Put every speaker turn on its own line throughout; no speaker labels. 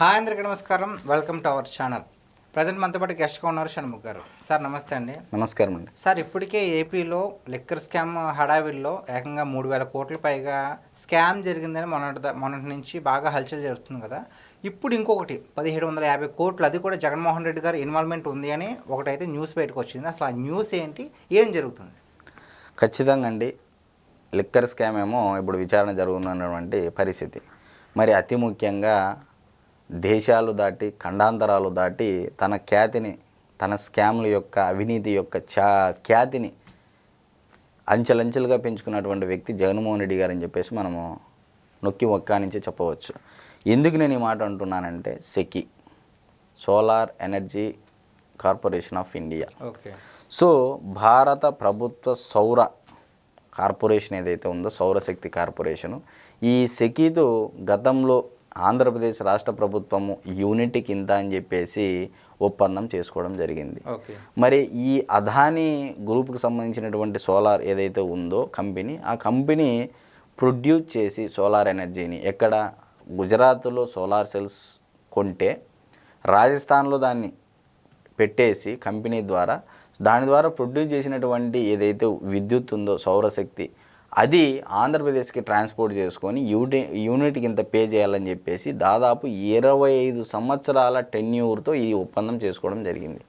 Hi అందరికీ నమస్కారం. Welcome to our channel present మనతో పాటు గెస్ట్గా ఉన్నారు షణ్ముఖ్ గారు. సార్ నమస్తే అండి.
నమస్కారం అండి.
సార్ ఇప్పటికే ఏపీలో లిక్కర్ స్కామ్ హడావిల్లో ఏకంగా మూడు వేల కోట్ల పైగా స్కామ్ జరిగిందని మొన్నటి మొన్నటి నుంచి బాగా హల్చల్ జరుగుతుంది కదా. ఇప్పుడు ఇంకొకటి పదిహేడు వందల యాభై కోట్లు అది కూడా జగన్మోహన్ రెడ్డి గారు ఇన్వాల్వ్మెంట్ ఉంది అని ఒకటైతే న్యూస్ బయటకు వచ్చింది. అసలు ఆ న్యూస్ ఏంటి? ఏం జరుగుతుంది?
ఖచ్చితంగా అండి లిక్కర్ స్కామ్ ఏమో ఇప్పుడు విచారణ జరుగుతున్నటువంటి పరిస్థితి. మరి అతి ముఖ్యంగా దేశాలు దాటి ఖండాంతరాలు దాటి తన ఖ్యాతిని తన స్కామ్ల యొక్క అవినీతి యొక్క చా ఖ్యాతిని అంచెలంచెలుగా పెంచుకున్నటువంటి వ్యక్తి జగన్మోహన్ రెడ్డి గారు అని చెప్పేసి మనము నొక్కి ఒక్కానించి చెప్పవచ్చు. ఎందుకు నేను ఈ మాట అంటున్నానంటే SECI solar energy corporation of India.
Okay.
So భారత ప్రభుత్వ సౌర కార్పొరేషన్ ఏదైతే ఉందో సౌరశక్తి కార్పొరేషను ఈ సెకీతో గతంలో ఆంధ్రప్రదేశ్ రాష్ట్ర ప్రభుత్వము యూనిట్ కింద అని చెప్పేసి ఒప్పందం చేసుకోవడం జరిగింది. మరి ఈ అదానీ గ్రూప్కి సంబంధించినటువంటి సోలార్ ఏదైతే ఉందో కంపెనీ ఆ కంపెనీ ప్రొడ్యూస్ చేసి సోలార్ ఎనర్జీని ఎక్కడ? గుజరాత్లో సోలార్ సెల్స్ కొంటే రాజస్థాన్లో దాన్ని పెట్టేసి కంపెనీ ద్వారా దాని ద్వారా ప్రొడ్యూస్ చేసినటువంటి ఏదైతే విద్యుత్ ఉందో సౌరశక్తి అది ఆంధ్రప్రదేశ్కి ట్రాన్స్పోర్ట్ చేసుకొని యూని యూనిట్కి ఇంత పే చేయాలని చెప్పేసి దాదాపు ఇరవై ఐదు సంవత్సరాల టెన్యూర్తో ఈ ఒప్పందం చేసుకోవడం జరిగింది.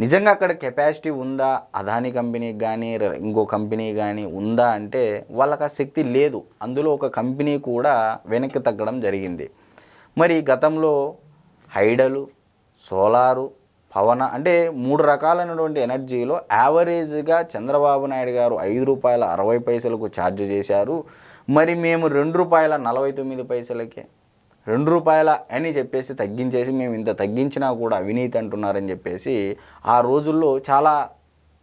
నిజంగా అక్కడ కెపాసిటీ ఉందా? అదాని కంపెనీకి కానీ ఇంకో కంపెనీ కానీ ఉందా అంటే వాళ్ళకి ఆ శక్తి లేదు. అందులో ఒక కంపెనీ కూడా వెనక్కి తగ్గడం జరిగింది. మరి గతంలో హైడలు సోలారు పవన అంటే మూడు రకాలైనటువంటి ఎనర్జీలో యావరేజ్గా చంద్రబాబు నాయుడు గారు ఐదు రూపాయల అరవై పైసలకు ఛార్జ్ చేశారు. మరి మేము రెండు రూపాయల నలభై తొమ్మిది పైసలకే రెండు రూపాయల అని చెప్పేసి తగ్గించేసి మేము ఇంత తగ్గించినా కూడా అవినీతి అంటున్నారని చెప్పేసి ఆ రోజుల్లో చాలా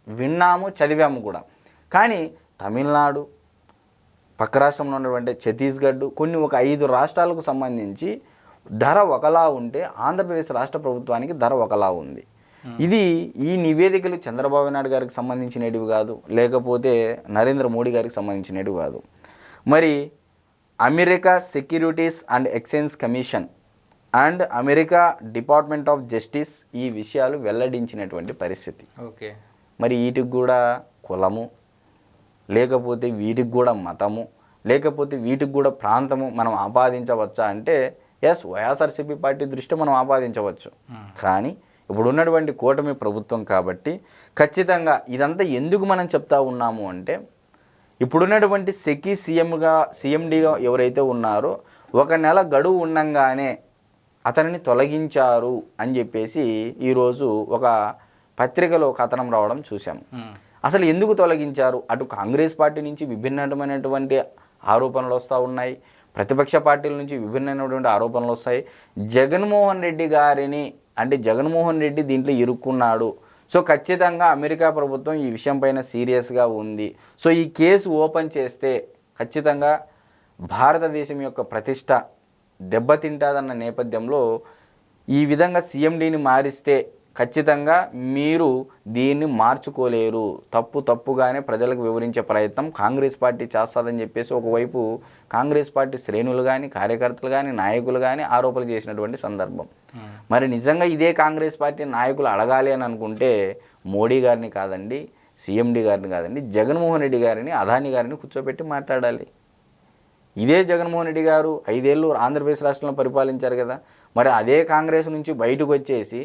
విన్నాము చదివాము కూడా. కానీ తమిళనాడు పక్క రాష్ట్రంలో ఉన్నటువంటి ఛత్తీస్గఢ్ కొన్ని ఒక ఐదు రాష్ట్రాలకు సంబంధించి ధర ఒకలా ఉంటే ఆంధ్రప్రదేశ్ రాష్ట్ర ప్రభుత్వానికి ధర ఒకలా ఉంది. ఇది ఈ నివేదికలు చంద్రబాబు నాయుడు గారికి సంబంధించినవి కాదు లేకపోతే నరేంద్ర మోడీ గారికి సంబంధించినవి కాదు. మరి America securities and exchange commission and America department of justice ఈ విషయాలు వెల్లడించినటువంటి పరిస్థితి.
ఓకే.
మరి వీటికి కూడా కులము లేకపోతే వీటికి కూడా మతము లేకపోతే వీటికి కూడా ప్రాంతము మనం ఆపాదించవచ్చా అంటే ఎస్ వైఎస్ఆర్సీపీ పార్టీ దృష్టి మనం ఆపాదించవచ్చు. కానీ ఇప్పుడు ఉన్నటువంటి కూటమి ప్రభుత్వం కాబట్టి ఖచ్చితంగా ఇదంతా ఎందుకు మనం చెప్తా ఉన్నాము అంటే ఇప్పుడున్నటువంటి సెకి సీఎంగా సీఎండీగా ఎవరైతే ఉన్నారో ఒక నెల గడువు ఉండంగానే అతనిని తొలగించారు అని చెప్పేసి ఈరోజు ఒక పత్రికలో కథనం రావడం చూసాము అసలు ఎందుకు తొలగించారు? అటు కాంగ్రెస్ పార్టీ నుంచి విభిన్నమైనటువంటి ఆరోపణలు వస్తూ ఉన్నాయి. ప్రతిపక్ష పార్టీల నుంచి విభిన్నమైనటువంటి ఆరోపణలు వస్తాయి. జగన్మోహన్ రెడ్డి గారిని అంటే జగన్మోహన్ రెడ్డి దీంట్లో ఇరుక్కున్నాడు. సో ఖచ్చితంగా అమెరికా ప్రభుత్వం ఈ విషయం పైన సీరియస్గా ఉంది. సో ఈ కేసు ఓపెన్ చేస్తే ఖచ్చితంగా భారతదేశం యొక్క ప్రతిష్ట దెబ్బతింటాదన్న నేపథ్యంలో ఈ విధంగా సీఎండీని మారిస్తే ఖచ్చితంగా మీరు దీన్ని మార్చుకోలేరు. తప్పు తప్పుగానే ప్రజలకు వివరించే ప్రయత్నం కాంగ్రెస్ పార్టీ చేస్తుందని చెప్పేసి ఒకవైపు కాంగ్రెస్ పార్టీ శ్రేణులు కానీ కార్యకర్తలు కానీ నాయకులు కానీ ఆరోపణలు చేసినటువంటి సందర్భం. మరి నిజంగా ఇదే కాంగ్రెస్ పార్టీ నాయకులు అడగాలి అని అనుకుంటే మోడీ గారిని కాదండి సీఎండీ గారిని కాదండి జగన్మోహన్ రెడ్డి గారిని అదాని గారిని కూర్చోబెట్టి మాట్లాడాలి. ఇదే జగన్మోహన్ రెడ్డి గారు ఐదేళ్ళు ఆంధ్రప్రదేశ్ రాష్ట్రంలో పరిపాలించారు కదా. మరి అదే కాంగ్రెస్ నుంచి బయటకు వచ్చేసి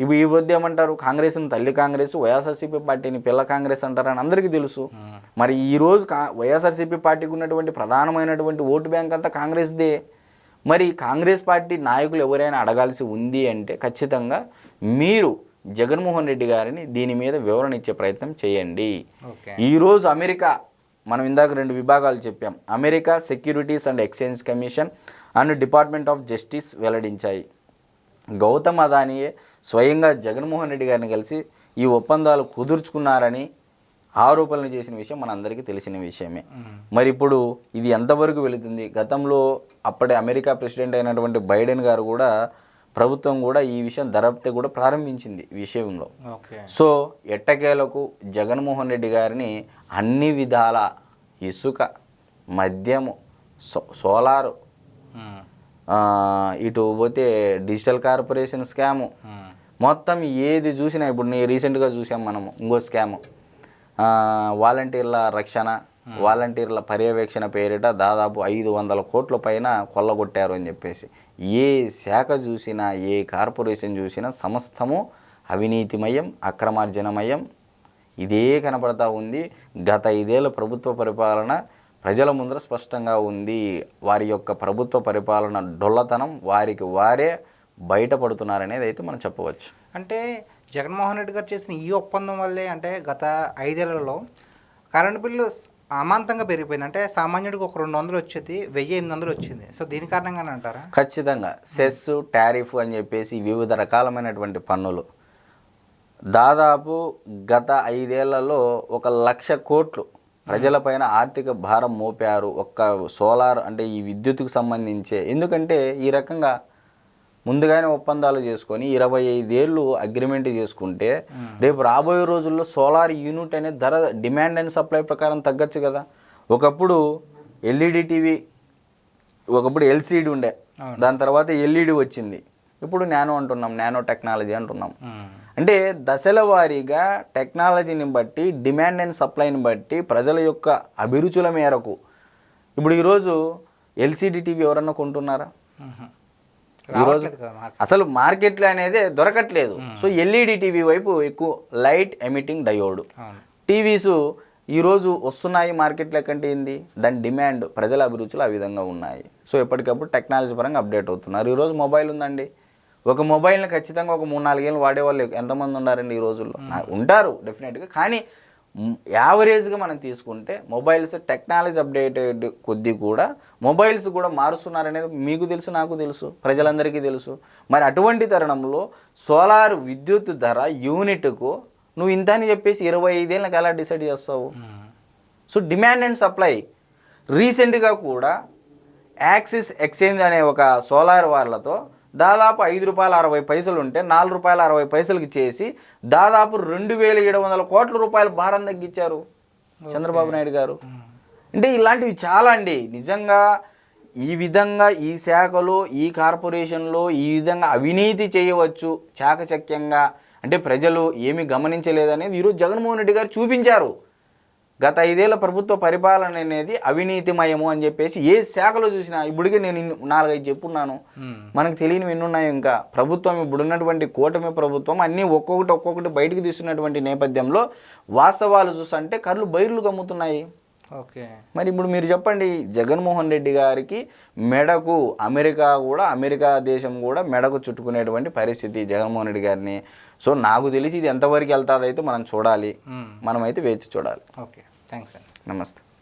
ఇప్పుడు ఈ వద్ద ఏమంటారు? కాంగ్రెస్ని తల్లి కాంగ్రెస్ వైఎస్ఆర్సీపీ పార్టీని పిల్ల కాంగ్రెస్ అంటారని అందరికీ తెలుసు. మరి ఈరోజు కా వైఎస్ఆర్సీపీ పార్టీకి ఉన్నటువంటి ప్రధానమైనటువంటి ఓటు బ్యాంక్ అంతా కాంగ్రెస్దే. మరి కాంగ్రెస్ పార్టీ నాయకులు ఎవరైనా అడగాల్సి ఉంది అంటే ఖచ్చితంగా మీరు జగన్మోహన్ రెడ్డి గారిని దీని మీద వివరణ ఇచ్చే ప్రయత్నం చేయండి. ఈరోజు అమెరికా మనం ఇందాక రెండు విభాగాలు చెప్పాం. America securities and exchange commission and department of justice వెల్లడించాయి. గౌతమ్ అదానియే స్వయంగా జగన్మోహన్ రెడ్డి గారిని కలిసి ఈ ఒప్పందాలు కుదుర్చుకున్నారని ఆరోపణలు చేసిన విషయం మనందరికీ తెలిసిన విషయమే. మరి ఇప్పుడు ఇది ఎంతవరకు వెళుతుంది? గతంలో అప్పటి అమెరికా ప్రెసిడెంట్ అయినటువంటి బైడెన్ గారు కూడా ప్రభుత్వం కూడా ఈ విషయం దరప్తే కూడా ప్రారంభించింది విషయంలో. సో ఎట్టకేలకు జగన్మోహన్ రెడ్డి గారిని అన్ని విధాల ఇసుక మద్యము సో సోలారు ఇటు పోతే డిజిటల్ కార్పొరేషన్ స్కాము. మొత్తం ఏది చూసినా ఇప్పుడు నీ రీసెంట్గా చూసాం మనము ఇంకో స్కామ్. వాలంటీర్ల రక్షణ వాలంటీర్ల పర్యవేక్షణ పేరిట దాదాపు ఐదు వందల కోట్ల పైన కొల్లగొట్టారు అని చెప్పేసి. ఏ శాఖ చూసినా ఏ కార్పొరేషన్ చూసినా సమస్తము అవినీతిమయం అక్రమార్జనమయం. ఇదే కనపడతా ఉంది. గత ఐదేళ్ళ ప్రభుత్వ పరిపాలన ప్రజల ముందర స్పష్టంగా ఉంది. వారి యొక్క ప్రభుత్వ పరిపాలన డొల్లతనం వారికి వారే బయటపడుతున్నారనేది అయితే మనం చెప్పవచ్చు.
అంటే జగన్మోహన్ రెడ్డి గారు చేసిన ఈ ఒప్పందం వల్లే అంటే గత ఐదేళ్ళలో కరెంట్ బిల్లు అమాంతంగా పెరిగిపోయింది. అంటే సామాన్యుడికి ఒక రెండు వందలు వచ్చేది వెయ్యి ఎనిమిది వందలు వచ్చింది. సో దీని కారణంగానే అంటారా?
ఖచ్చితంగా. సెస్ టారిఫ్ అని చెప్పేసి వివిధ రకాలమైనటువంటి పన్నులు. దాదాపు గత ఐదేళ్ళలో ఒక లక్ష కోట్లు ప్రజలపైన ఆర్థిక భారం మోపారు. ఒక్క సోలార్ అంటే ఈ విద్యుత్తుకు సంబంధించే. ఎందుకంటే ఈ రకంగా ముందుగానే ఒప్పందాలు చేసుకొని ఇరవై ఐదేళ్ళు అగ్రిమెంట్ చేసుకుంటే రేపు రాబోయే రోజుల్లో సోలార్ యూనిట్ అనే ధర డిమాండ్ అండ్ సప్లై ప్రకారం తగ్గచ్చు కదా. ఒకప్పుడు ఎల్ఈడి టీవీ ఒకప్పుడు ఎల్సిడి ఉండే. దాని తర్వాత ఎల్ఈడి వచ్చింది. ఇప్పుడు నానో అంటున్నాం నానో టెక్నాలజీ అంటున్నాం. అంటే దశల వారీగా టెక్నాలజీని బట్టి డిమాండ్ అండ్ సప్లైని బట్టి ప్రజల యొక్క అభిరుచుల మేరకు. ఇప్పుడు ఈరోజు ఎల్సిడి టీవీ ఎవరన్నా కొంటున్నారా. ఈరోజు. అసలు మార్కెట్లో అనేది దొరకట్లేదు. సో ఎల్ఈడి టీవీ వైపు ఎక్కువ లైట్ ఎమిటింగ్ డయోడ్. టీవీస్ ఈరోజు వస్తున్నాయి మార్కెట్లో కంటే ఏంది? దాని డిమాండ్ ప్రజల అభిరుచులు ఆ విధంగా ఉన్నాయి. సో ఎప్పటికప్పుడు టెక్నాలజీ పరంగా అప్డేట్ అవుతున్నారు. ఈరోజు మొబైల్ ఉందండి. ఒక మొబైల్ని ఖచ్చితంగా ఒక మూడు నాలుగేళ్ళు వాడేవాళ్ళు ఎంతమంది ఉన్నారండి ఈ రోజుల్లో? ఉంటారు డెఫినెట్గా కానీ యావరేజ్గా మనం తీసుకుంటే మొబైల్స్ టెక్నాలజీ అప్డేటెడ్ కొద్దీ కూడా మొబైల్స్ కూడా మారుస్తున్నారనేది మీకు తెలుసు నాకు తెలుసు ప్రజలందరికీ తెలుసు. మరి అటువంటి తరుణంలో సోలార్ విద్యుత్ ధర యూనిట్కు నువ్వు ఇంత అని చెప్పేసి ఇరవై ఐదేళ్ళకి ఎలా డిసైడ్ చేస్తావు. So demand and supply. రీసెంట్గా కూడా యాక్సిస్ ఎక్స్చేంజ్ అనే ఒక సోలార్ వాళ్ళతో దాదాపు ఐదు రూపాయల అరవై పైసలు ఉంటే నాలుగు రూపాయల అరవై పైసలకి చేసి దాదాపు రెండు వేల ఏడు వందల కోట్ల రూపాయల భారం తగ్గించారు చంద్రబాబు నాయుడు గారు. అంటే ఇలాంటివి చాలా అండి. నిజంగా ఈ విధంగా ఈ శాఖలో ఈ కార్పొరేషన్లో ఈ విధంగా అవినీతి చేయవచ్చు చాకచక్యంగా. అంటే ప్రజలు ఏమీ గమనించలేదనేది ఈరోజు జగన్మోహన్ రెడ్డి గారు చూపించారు. గత ఐదేళ్ళ ప్రభుత్వ పరిపాలన అనేది అవినీతిమయము అని చెప్పేసి ఏ శాఖలో చూసినా ఇప్పటికే నేను నాలుగైదు చెప్పున్నాను. మనకు తెలియనివి ఎన్ని ఉన్నాయి ఇంకా. ప్రభుత్వం ఇప్పుడున్నటువంటి కూటమి ప్రభుత్వం అన్నీ ఒక్కొక్కటి ఒక్కొక్కటి బయటకు తీస్తున్నటువంటి నేపథ్యంలో వాస్తవాలు చూస్తుంటే కళ్ళు బైర్లు గమ్ముతున్నాయి.
ఓకే
మరి ఇప్పుడు మీరు చెప్పండి జగన్మోహన్ రెడ్డి గారికి మెడకు అమెరికా కూడా అమెరికా దేశం కూడా మెడకు చుట్టుకునేటువంటి పరిస్థితి జగన్మోహన్ రెడ్డి గారిని. సో నాకు తెలిసి ఇది ఎంతవరకు వెళ్తాదో అయితే మనం చూడాలి. మనమైతే వేచి చూడాలి.
ఓకే. థ్యాంక్స్ అండి.
నమస్తే.